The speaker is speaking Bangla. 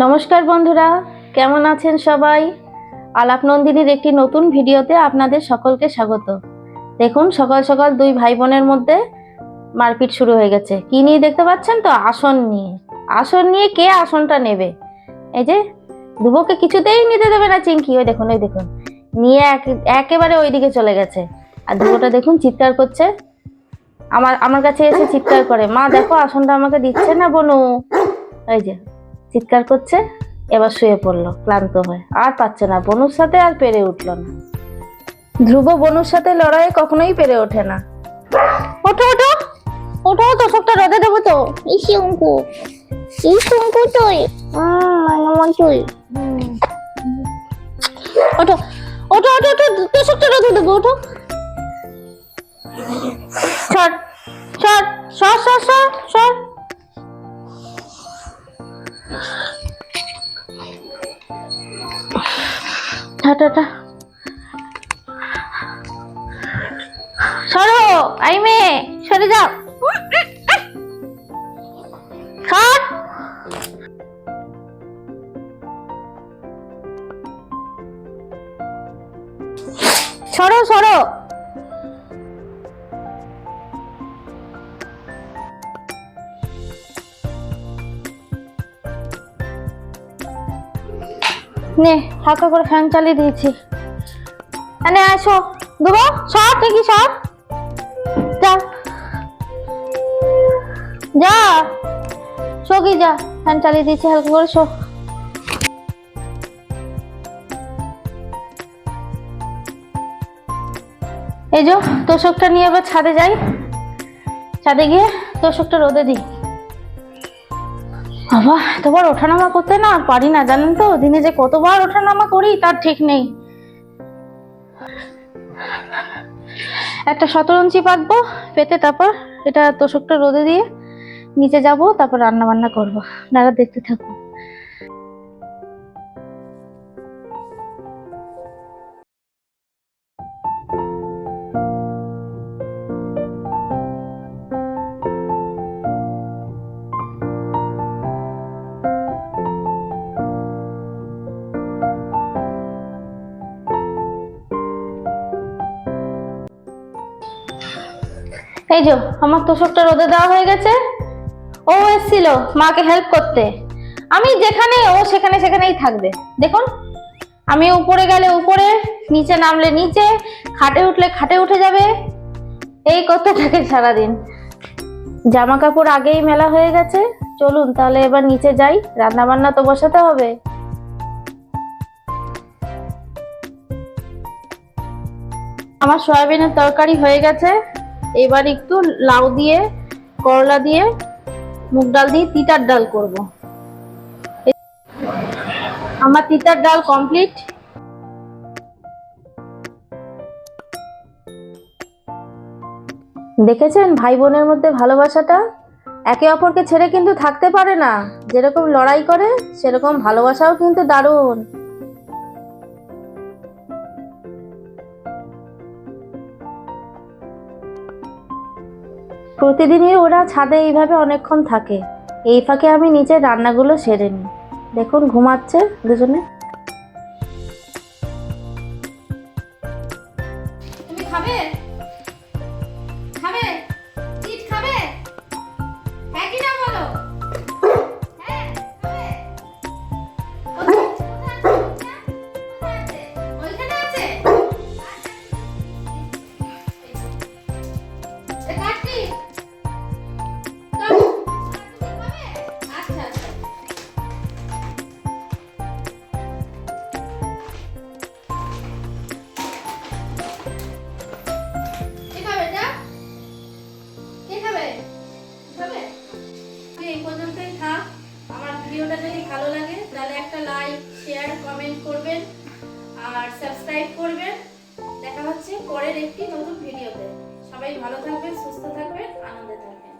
নমস্কার বন্ধুরা, কেমন আছেন সবাই? আলাপ নন্দিনীর একটি নতুন ভিডিওতে আপনাদের সকলকে স্বাগত। দেখুন, সকাল সকাল দুই ভাই বোনের মধ্যে মারপিট শুরু হয়ে গেছে। কি নিয়ে দেখতে পাচ্ছেন তো? আসন নিয়ে। আসন নিয়ে কে আসনটা নেবে? এই যে, ধ্রুবকে কিছুতেই নিতে দেবে না চিঙ্কি ওই দেখুন ওই দেখুন। নিয়ে এক- একেবারে ওইদিকে চলে গেছে। আর ধ্রুবটা দেখুন, চিৎকার করছে। আমার আমার কাছে এসে চিৎকার করে। মা, দেখো, আসনটা আমাকে দিচ্ছে না, বনু? এই যে চিৎকার করছে এবার শুয়ে পড়ল ক্লান্ত হয়ে। আর পাচ্ছে না বনুর সাথে আর পেরে উঠল না। ধ্রুব বনুর সাথে লড়াই কখনোই পেরে ওঠে না। ওঠো ওঠো! ওঠো তোষকটা রোদে দেবো তো। এই শঙ্কু এই শঙ্কু তুই। মামা তুই। ওঠো ওঠো ওঠো ওঠো তোষকটা রোদে দেবো ওঠো। সর সর সর সর সর সর। হাঁটা সরো আই মেয়ে সরে যাও। সরো সরো। নে, হালকা করে ফ্যান চালিয়ে দিয়েছি। আনে, আসো। দেবো সব দেখি সব যা। যা। শোকি যা। ফ্যান চালিয়ে দিয়েছি, হালকা করে শো এই যে, তোষকটা নিয়ে আবার ছাদে যাই। ছাদে গিয়ে তোষকটা রোদে দিই। বাবা, এতবার ওঠানামা করতে না পারি না, জানেন তো? দিনে যে কতবার ওঠানামা করি, তার ঠিক নেই। একটা শতরঞ্চি পাকবো পেতে, তারপর এটা তোষকটা রোদে দিয়ে নিচে যাব, তারপর রান্না বান্না করব। দাদা, দেখতে থাকুন। এই যে, আমার তোষকটা রোদে দেওয়া হয়ে গেছে। ও এসেছিল মাকে হেল্প করতে। আমি যেখানে, ও সেখানে, সেখানেই থাকবে। দেখুন, আমি উপরে গেলে উপরে, নিচে নামলে নিচে, খাটে উঠলে খাটে উঠে যাবে। এই করতে থাকে সারাদিন। জামা কাপড় আগেই মেলা হয়ে গেছে। চলুন তাহলে এবার নিচে যাই। রান্না বান্না তো বসাতে হবে। আমার সয়াবিনের তরকারি হয়ে গেছে। এবার একটু লাউ দিয়ে, করলা দিয়ে, মুগ ডাল দিয়ে তিতার ডাল করব। আমার তিতার ডাল কমপ্লিট দেখেছেন ভাই বোনের মধ্যে ভালোবাসাটা? একে অপরকে ছেড়ে কিন্তু থাকতে পারে না। যেরকম লড়াই করে, সেরকম ভালোবাসাও কিন্তু দারুণ। প্রতিদিনই ওরা ছাদে এইভাবে অনেকক্ষণ থাকে। এই ফাঁকে আমি নিচে রান্নাগুলো সেরে নিই। দেখুন, ঘুমাচ্ছে দুজনে। খাবে? করবেন আর সাবস্ক্রাইব করবেন। দেখা হচ্ছে পরের একটি নতুন ভিডিওতে সবাই ভালো থাকবেন, সুস্থ থাকবেন, আনন্দে থাকবেন।